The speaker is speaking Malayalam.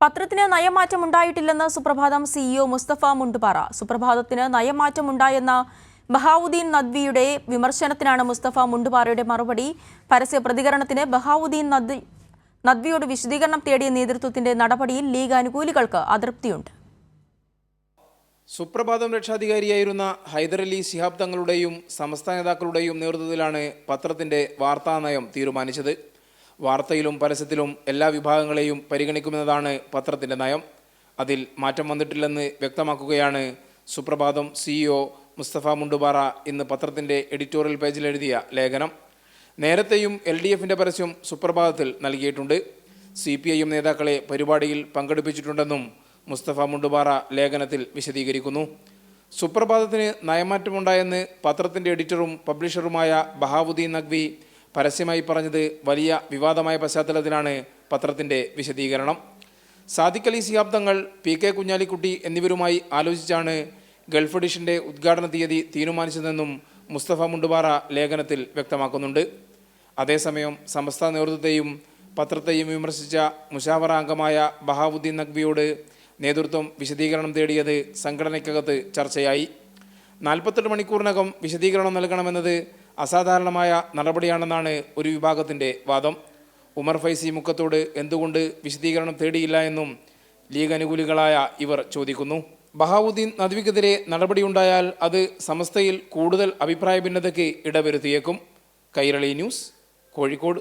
പത്രത്തിന് നയമാറ്റം ഉണ്ടായിട്ടില്ലെന്ന് സുപ്രഭാതം സിഇഒ മുസ്തഫ മുണ്ടുപാറ സുപ്രഭാതത്തിന് നയമാറ്റം ഉണ്ടായെന്ന ബഹാവുദ്ദീൻ നദ്വിയുടെ വിമർശനത്തിനാണ് മുസ്തഫ മുണ്ടുപാറയുടെ മറുപടി. പരസ്യ പ്രതികരണത്തിന് ബഹാവുദ്ദീൻ നദ്വി നദ്വിയോട് വിശദീകരണം തേടിയ നേതൃത്വത്തിന്റെ നടപടിയിൽ ലീഗ് അനുകൂലികൾക്ക് അതൃപ്തിയുണ്ട്. സുപ്രഭാതം രക്ഷാധികാരിയായിരുന്ന ഹൈദരലി ശിഹാബ് തങ്ങളുടെയും സമസ്ത നേതാക്കളുടെയും നേതൃത്വത്തിലാണ് പത്രത്തിന്റെ വാർത്താനയം തീരുമാനിച്ചത്. വാർത്തയിലും പരസ്യത്തിലും എല്ലാ വിഭാഗങ്ങളെയും പരിഗണിക്കുമെന്നതാണ് പത്രത്തിന്റെ നയം. അതിൽ മാറ്റം വന്നിട്ടില്ലെന്ന് വ്യക്തമാക്കുകയാണ് സുപ്രഭാതം സിഇഒ മുസ്തഫ മുണ്ടുപാറ ഇന്ന് പത്രത്തിന്റെ എഡിറ്റോറിയൽ പേജിൽ എഴുതിയ ലേഖനം. നേരത്തെയും എൽ ഡി എഫിന്റെ പരസ്യം സുപ്രഭാതത്തിൽ നൽകിയിട്ടുണ്ട്. സി പി ഐ എം നേതാക്കളെ പരിപാടിയിൽ പങ്കെടുപ്പിച്ചിട്ടുണ്ടെന്നും മുസ്തഫ മുണ്ടുപാറ ലേഖനത്തിൽ വിശദീകരിക്കുന്നു. സുപ്രഭാതത്തിന് നയമാറ്റമുണ്ടായെന്ന് പത്രത്തിന്റെ എഡിറ്ററും പബ്ലിഷറുമായ ബഹാവുദ്ദീൻ നഖ്വി പരസ്യമായി പറഞ്ഞത് വലിയ വിവാദമായ പശ്ചാത്തലത്തിലാണ് പത്രത്തിന്റെ വിശദീകരണം. സാദിഖ് അലി സിഹാബ് തങ്ങൾ പി കെ കുഞ്ഞാലിക്കുട്ടി എന്നിവരുമായി ആലോചിച്ചാണ് ഗൾഫ് എഡിഷന്റെ ഉദ്ഘാടന തീയതി തീരുമാനിച്ചതെന്നും മുസ്തഫ മുണ്ടുപാറ ലേഖനത്തിൽ വ്യക്തമാക്കുന്നുണ്ട്. അതേസമയം സമസ്ത നേതൃത്വത്തെയും പത്രത്തെയും വിമർശിച്ച മുഷാവറ അംഗമായ ബഹാവുദ്ദീൻ നഖ്വിയോട് നേതൃത്വം വിശദീകരണം തേടിയത് സംഘടനയ്ക്കകത്ത് ചർച്ചയായി. നാൽപ്പത്തെട്ട് മണിക്കൂറിനകം വിശദീകരണം നൽകണമെന്നത് അസാധാരണമായ നടപടിയാണെന്നാണ് ഒരു വിഭാഗത്തിന്റെ വാദം. ഉമർ ഫൈസി മുക്കത്തോട് എന്തുകൊണ്ട് വിശദീകരണം തേടിയില്ല എന്നും ലീഗ് അനുകൂലികളായ ഇവർ ചോദിക്കുന്നു. ബഹാവുദ്ദീൻ നദ്വിക്കെതിരെ നടപടിയുണ്ടായാൽ അത് സമസ്തയിൽ കൂടുതൽ അഭിപ്രായ ഭിന്നതയ്ക്ക് ഇടവരുത്തിയേക്കും. കൈരളി ന്യൂസ് കോഴിക്കോട്.